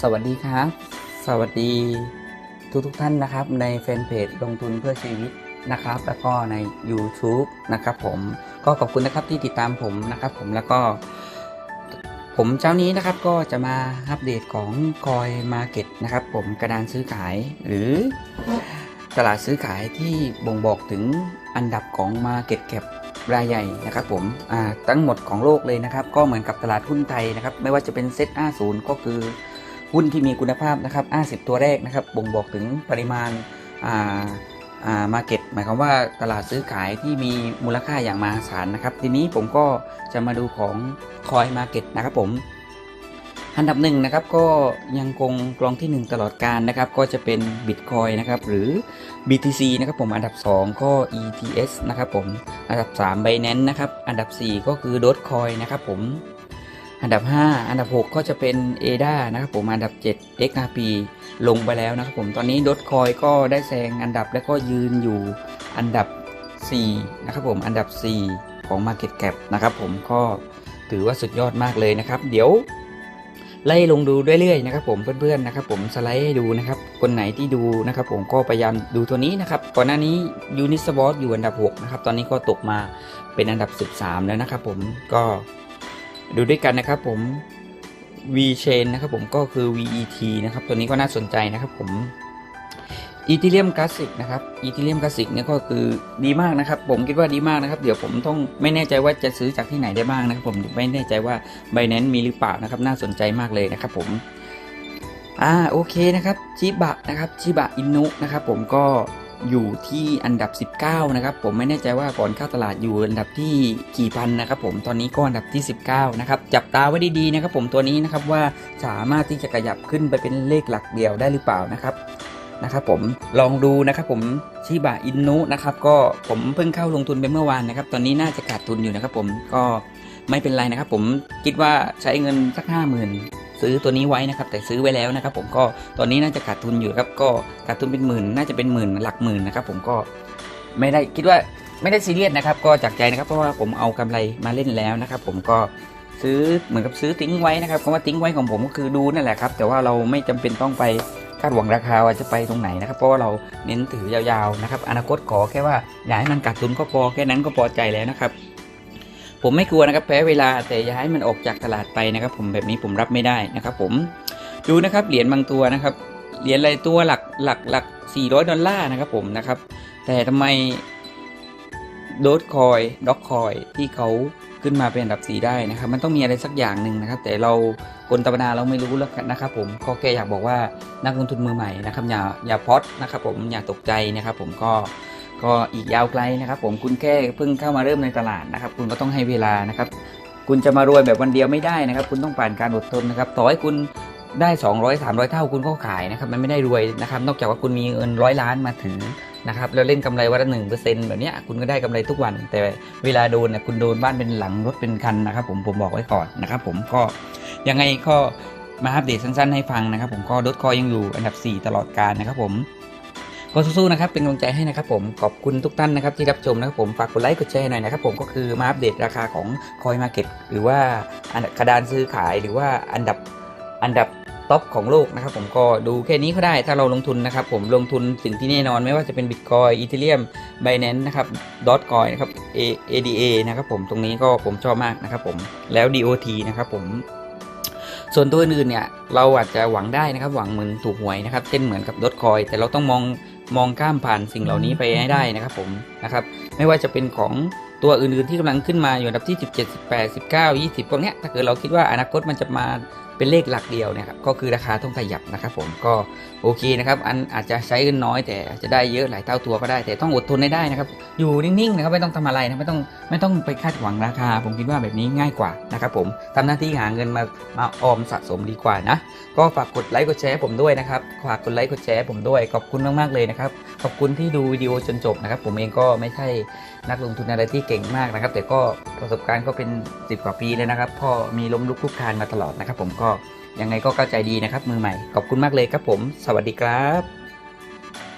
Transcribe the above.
สวัสดีครับ สวัสดีทุกทุกท่านนะครับ ในแฟนเพจลงทุนเพื่อชีวิตนะครับ แล้วก็ใน YouTube นะครับผมก็ขอบคุณนะครับที่ติดตามผมนะครับ ผมแล้วก็ ผมเจ้านี้นะครับก็จะมาอัปเดตของคอยมาเก็ตนะครับ ผมกระดานซื้อขายหรือตลาดซื้อขายที่บ่งบอกถึงอันดับของ Market Cap รายใหญ่นะครับผมทั้งหมดของโลกเลยนะครับ ก็เหมือนกับตลาดหุ้นไทยนะครับ ไม่ว่าจะเป็นเซ็ต50ก็คือ หุ้นที่มีคุณภาพนะครับ50 ตัวแรกนะครับ บ่งบอกถึงปริมาณอ่าอ่า Market หมายความว่าตลาดซื้อขายที่มีมูลค่าอย่างมหาศาลนะครับ ทีนี้ผมก็จะมาดูของ Coin Market นะครับผม อันดับหนึ่งนะครับก็ยังคงกรองที่ 1 ตลอดการนะครับ ก็จะเป็น Bitcoin นะครับ หรือ BTC นะครับผมอันดับ 2 ก็ ETS นะครับผมอันดับ 3 Binance นะครับ อันดับ 4 ก็คือ Dogecoin นะครับผม อันดับ 5 อันดับ 6 ก็จะเป็น ADA นะครับผมอันดับ 7 XRP ลงไปแล้วนะครับผมตอนนี้ Dogecoin ก็ได้แซงอันดับและก็ยืนอยู่อันดับ 4 นะครับผมอันดับ 4 ของ Market Cap นะครับผมก็ถือว่าสุดยอดมากเลยนะครับ เดี๋ยวไล่ลงดูเรื่อยๆนะครับผมเพื่อนๆนะครับผมสไลด์ให้ดูนะครับคนไหนที่ดูนะครับผมก็พยายามดูตัวนี้นะครับก่อนหน้านี้ยูนิสบอสอยู่อันดับ 6 นะครับ ตอนนี้ก็ตกมาเป็นอันดับ 13 แล้วนะครับผมก็ ดูด้วยกันนะครับผม V Chain นะครับผมก็คือ VET นะครับ ตัวนี้ก็น่าสนใจนะครับผมอีทีเรียมคลาสสิกนะครับอีทีเรียมคลาสสิกเนี่ยก็คือดีมากนะครับ ผมคิดว่าดีมากนะครับ เดี๋ยวผมต้องไม่แน่ใจว่าจะซื้อจากที่ไหนได้บ้างนะครับ ผมไม่แน่ใจว่า b บ n a n c e มีหรือเปล่านะครับ น่าสนใจมากเลยนะครับ ผมอ่าโอเคนะครับชิบะนะครับชิบะอินุนะครับ ผมก็ อยู่ที่อันดับ 19 นะครับ ผมไม่แน่ใจว่าก่อนเข้าตลาดอยู่อันดับที่กี่พันนะครับ ผมตอนนี้ก็อันดับที่ 19 นะครับ จับตาไว้ดีๆนะครับ ผมตัวนี้นะครับว่าสามารถที่จะขยับขึ้นไปเป็นเลขหลักเดียวได้หรือเปล่านะครับนะครับผมลองดูนะครับผมชิบะอินนุนะครับก็ผมเพิ่งเข้าลงทุนไปเมื่อวานนะครับ ตอนนี้น่าจะขาดทุนอยู่นะครับ ผมก็ไม่เป็นไรนะครับ ผมคิดว่าใช้เงินสักห้าหมื่น ซื้อตัวนี้ไว้นะครับ แต่ซื้อไว้แล้วนะครับ ผมก็ตอนนี้น่าจะขาดทุนอยู่ครับ ก็ขาดทุนเป็นหมื่น น่าจะเป็นหมื่นหลักหมื่นนะครับ ผมก็ไม่ได้คิดว่าไม่ได้ซีเรียสนะครับ ก็จากใจนะครับเพราะว่าผมเอากำไรมาเล่นแล้วนะครับ ผมก็ซื้อเหมือนกับซื้อทิ้งไว้นะครับคำว่าทิ้งไว้ของผมก็คือดูนั่นแหละครับ แต่ว่าเราไม่จำเป็นต้องไปคาดหวังราคาว่าจะไปตรงไหนนะครับ เพราะว่าเราเน้นถือยาวๆนะครับ อนาคตขอแค่ว่าอย่าให้มันขาดทุนก็พอแค่นั้นก็พอใจแล้วนะครับ ผมไม่กลัวนะครับแพ้เวลาแต่อย่าให้มันออกจากตลาดไปนะครับ ผมแบบนี้ผมรับไม่ได้นะครับ ผมดูนะครับเหรียญบางตัวนะครับเหรียญอะไรตัวหลักหลักหลัก400ดอลลาร์นะครับผมนะครับ แต่ทำไมโดดคอยด็อกคอยที่เขาขึ้นมาเป็นอันดับ 4 ได้นะครับ มันต้องมีอะไรสักอย่างหนึ่งนะครับ แต่เราคนธรรมดาเราไม่รู้แล้วนนะครับ ผมก็แค่อยากบอกว่านักลงทุนมือใหม่นะครับอย่าอย่าพอดนะครับ ผมอย่าตกใจนะครับ ผมก็ ก็อีกยาวไกลนะครับ ผมคุณแค่เพิ่งเข้ามาเริ่มในตลาดนะครับ คุณก็ต้องให้เวลานะครับ คุณจะมารวยแบบวันเดียวไม่ได้นะครับ คุณต้องผ่านการอดทนนะครับ ต่อให้คุณได้ 200 300 เท่าคุณก็ขายนะครับ มันไม่ได้รวยนะครับ นอกจากว่าคุณมีเงินร้อยล้านมาถือนะครับแล้วเล่นกำไรวันละหนึ่งเปอร์เซ็นต์แบบนี้คุณก็ได้กำไรทุกวัน แต่เวลาโดนเนี่ยคุณโดนบ้านเป็นหลังรถเป็นคันนะครับ ผมผมบอกไว้ก่อนนะครับ ผมก็ยังไงก็มาอัปเดตสั้นๆให้ฟังนะครับ ผมก็ดดคอยยังอยู่อันดับ 4 ตลอดการนะครับ ผม ก็สู้ๆนะครับเป็นกำลังใจให้นะครับผมขอบคุณทุกท่านนะครับที่รับชมนะครับผมฝากกดไลค์กดแชร์หน่อยนะครับผมก็คือมาอัปเดตราคาของคอยมาเก็ตหรือว่าอันดับกระดานซื้อขายหรือว่าอันดับอันดับท็อปของโลกนะครับผมก็ดูแค่นี้ก็ได้ถ้าเราลงทุนนะครับผมลงทุนสิ่งที่แน่นอนไม่ว่าจะเป็นบิตคอยอีเทเรียมไบแนนนะครับดอทคอยนะครับ A- ADA นะครับผมตรงนี้ก็ผมชอบมากนะครับผมแล้ว DOT นะครับผมส่วนตัวอื่นๆเนี่ยเราอาจจะหวังได้นะครับหวังเหมือนถูกหวยนะครับเช่นเหมือนกับดอทคอยแต่เราต้องมอง มองข้ามผ่านสิ่งเหล่านี้ไปให้ได้นะครับผมนะครับ ไม่ว่าจะเป็นของ ตัวอื่นๆที่กำลังขึ้นมาอยู่อันดับที่ 17 18 19 20 พวกเนี้ยถ้าเกิดเราคิดว่าอนาคตมันจะมาเป็นเลขหลักเดียวนะครับก็คือราคาต้องขยับนะครับผมก็โอเคนะครับอันอาจจะใช้เงินน้อยแต่จะได้เยอะหลายเท่าตัวก็ได้ แต่ต้องอดทนให้ได้นะครับ อยู่นิ่งๆนะครับไม่ต้องทำอะไรนะไม่ต้องไม่ต้องไปคาดหวังราคา ผมคิดว่าแบบนี้ง่ายกว่านะครับผมทำหน้าที่หาเงินมามาออมสะสมดีกว่านะก็ฝากกดไลค์กดแชร์ผมด้วยนะครับฝากกดไลค์กดแชร์ผมด้วยขอบคุณมากๆเลยนะครับขอบคุณที่ดูวิดีโอจนจบนะครับผมเองก็ไม่ใช่นักลงทุนอะไรที่เก่งมากนะครับ แต่ก็ประสบการณ์ก็เป็น 10 กว่าปีเลยนะครับพอมีล้มลุกคลุกคลานมาตลอดนะครับ ผมก็ยังไงก็เข้าใจดีนะครับ มือใหม่ขอบคุณมากเลยครับผม สวัสดีครับ